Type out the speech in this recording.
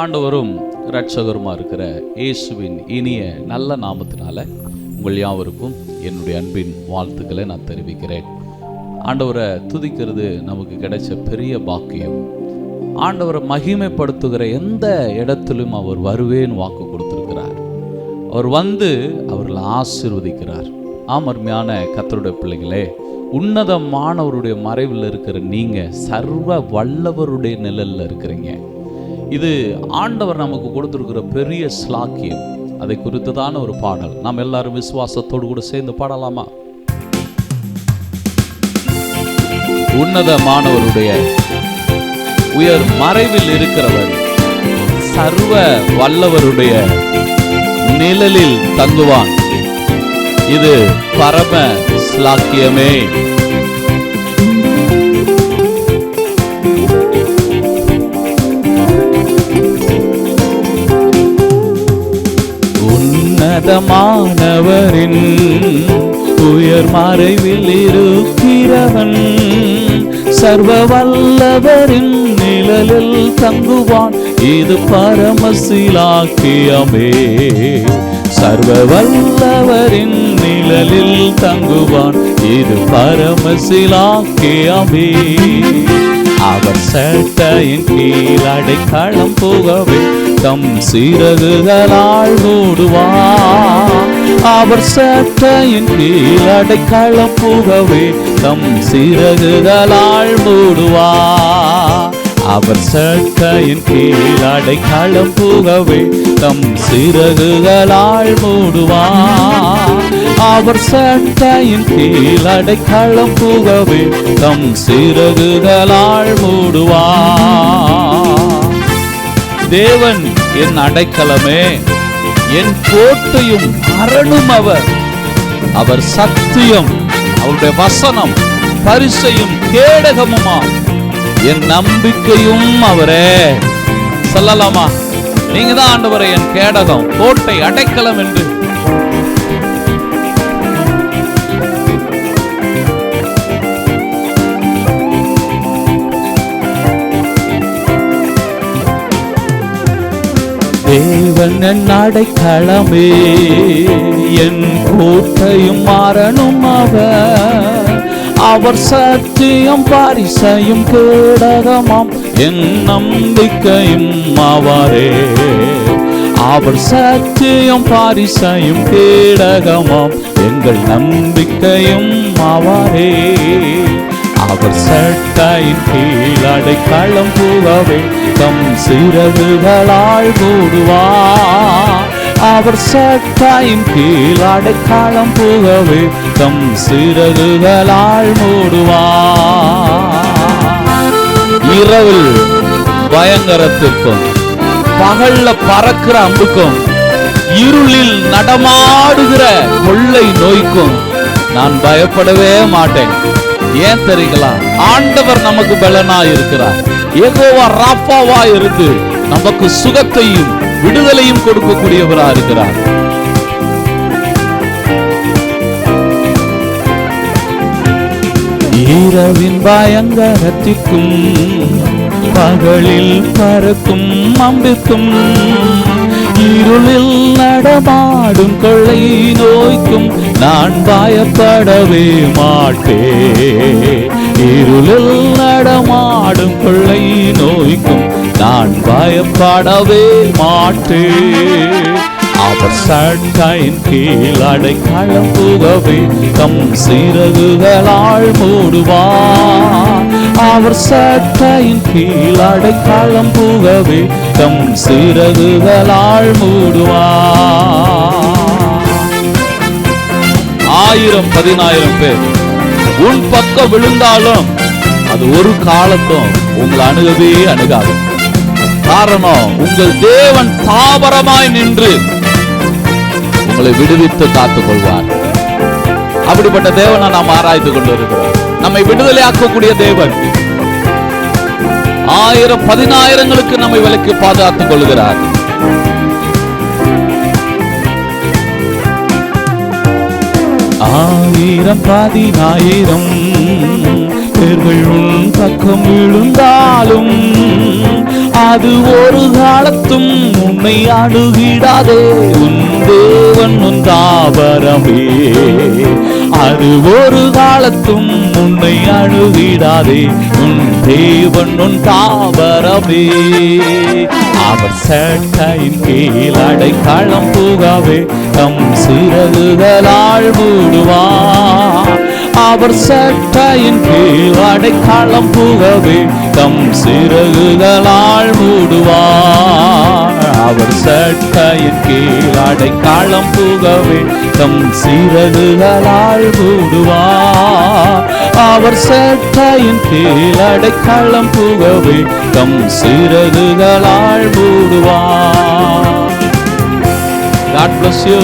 ஆண்டவரும் இரட்சகருமா இருக்கிற இயேசுவின் இனிய நல்ல நாமத்தினால உங்கள் யாவருக்கும் என்னுடைய அன்பின் வாழ்த்துக்களை நான் தெரிவிக்கிறேன். ஆண்டவரை துதிக்கிறது நமக்கு கிடைச்ச பெரிய பாக்கியம். ஆண்டவரை மகிமைப்படுத்துகிற எந்த இடத்திலும் அவர் வருவேன்னு வாக்கு கொடுத்துருக்கிறார். அவர் வந்து அவர்களை ஆசீர்வதிக்கிறார். ஆமர்மையான கத்தருடைய பிள்ளைகளே உன்னதமானவருடைய மறைவில் இருக்கிற நீங்கள் சர்வ வல்லவருடைய நிழலில் இருக்கிறீங்க. இது ஆண்டவர் நமக்கு கொடுத்திருக்கிற பெரிய ஸ்லாக்கியம். அதை குறித்ததான ஒரு பாடல். நாம் எல்லாரும் விசுவாசத்தோடு கூட சேர்ந்து பாடலாமா? உன்னதமானவருடைய உயர் மறைவில் இருக்கிறவர் சர்வ வல்லவருடைய நிழலில் தங்குவான். இது பரம ஸ்லாக்கியமே. உன்னதமானவரின் உயர் மறைவில் இருக்கிறவன் சர்வ வல்லவரின் நிழலில் தங்குவான். இது பரமசிலாக்கியமே சர்வ வல்லவரின் நிழலில் தங்குவான். இது பரமசிலாக்கியமே அவர் சட்டையின் கீழ் அடைக்கலம் போகவே. தம் சீரகுகளால் மூடுவார் அவர் சட்டையின் கீழ் அடைக்கலம் புகவே தம் சீரகுகளால் மூடுவார் அவர் சட்டையின் கீழ் அடைக்கலம் புகவே தம் சிறகுகளால் மூடுவார் அவர் சட்டையின் கீழ் அடைக்கலம் புகவே தம் சிறகுகளால் மூடுவார் தேவன் என் அடைக்கலமே. என் கோட்டையும் அரணும் அவர். அவர் சத்தியம் அவருடைய வசனம் பரிசையும் கேடகமுமா என் நம்பிக்கையும் அவரே. சொல்லலாமா? நீங்க தான் ஆண்டவரை என் கேடகம் கோட்டை அடைக்கலம் என்று. தேவன் நடைக்களமே என் கோட்டையும் மாறணும் அவர். அவர் சத்தியம் பாரிசையும் கேடகமாம். என் நம்பிக்கையும் அவரே. அவர் சத்தியம் பாரிசையும் கேடகமாம். எங்கள் நம்பிக்கையும் அவரே. அவர் சட்டையின் கீழ் அடைக்காலம் புகவே தம் சிறகுகளால் மூடுவார் அவர் சட்டையின் கீழ் அடைக்காலம் புகவே தம் சிறகுகளால் மூடுவார் இரவில் பயங்கரத்துக்கும் பகல்ல பறக்கிற அம்புக்கும் இருளில் நடமாடுகிற கொள்ளை நோய்க்கும் நான் பயப்படவே மாட்டேன். ஏன் தெரியுங்களா? ஆண்டவர் நமக்கு பலனா இருக்கிறார் ஏகோவா ராப்பாவா இருந்து நமக்கு சுகத்தையும் விடுதலையும் கொடுக்கக்கூடியவரா இருக்கிறார். இரவின் பயங்கரத்திற்கும் பகலில் பறக்கும் அம்பிற்கும் இருளில் நடமாடும் கொள்ளை நோய்க்கும் நான் பயப்படவே மாட்டேன் இருளில் நடமாடும் கொள்ளை நோய்க்கும் நான் பயப்படவே மாட்டேன் அவர் சட்டையின் கீழ் அடைக்கலம் புகவே தம் சிறகுகளால் மூடுவார். அவர் சட்டையின் கீழ் அடைக்காலம் புகவே தம் சிறகுகளால் மூடுவார். ஆயிரம் பதினாயிரம் பேர். உன் பக்கம் விழுந்தாலும் அது ஒரு காலத்தும் உங்களை அணுகவே அணுகாது. காரணம் உங்கள் தேவன் தாவரமாய் நின்று உங்களை விடுவித்து காத்துக் கொள்வார் அப்படிப்பட்ட தேவனை நாம் ஆராய்ந்து கொண்டு இருக்கிறோம். நம்மை விடுதலையாக்கக்கூடிய தேவன். ஆயிரம் பதினாயிரங்களுக்கு நம்மை விலக்கி பாதுகாத்துக் கொள்கிறார். ஆயிரம் பதினாயிரம் பேர்கள் உன் பக்கம் விழுந்தாலும் அது ஒரு காலத்தும் உன்னை அணுகிடாதே. உன் தேவன் உன் தாபரமே அது ஒரு காலத்தும் உன்னை அணுகிடாதே உன் தேவன் உன் தாவரமே. அவர் சட்டையின் கீழ் அடைக்கலம் புகவே. தம் சிறகுகளால் மூடுவார் அவர் சட்டையின் கீழ் அடைக்கலம் புகவே. தம் சிறகுகளால் அவர் சட்டையின் கீழ் அடைக்கலம் புகவே தம் சிறகுகளால் மூடுவார் அவர் சட்டையின் கீழ் அடைக்கலம் புகவே தம் சிறகுகளால் மூடுவார் God bless you.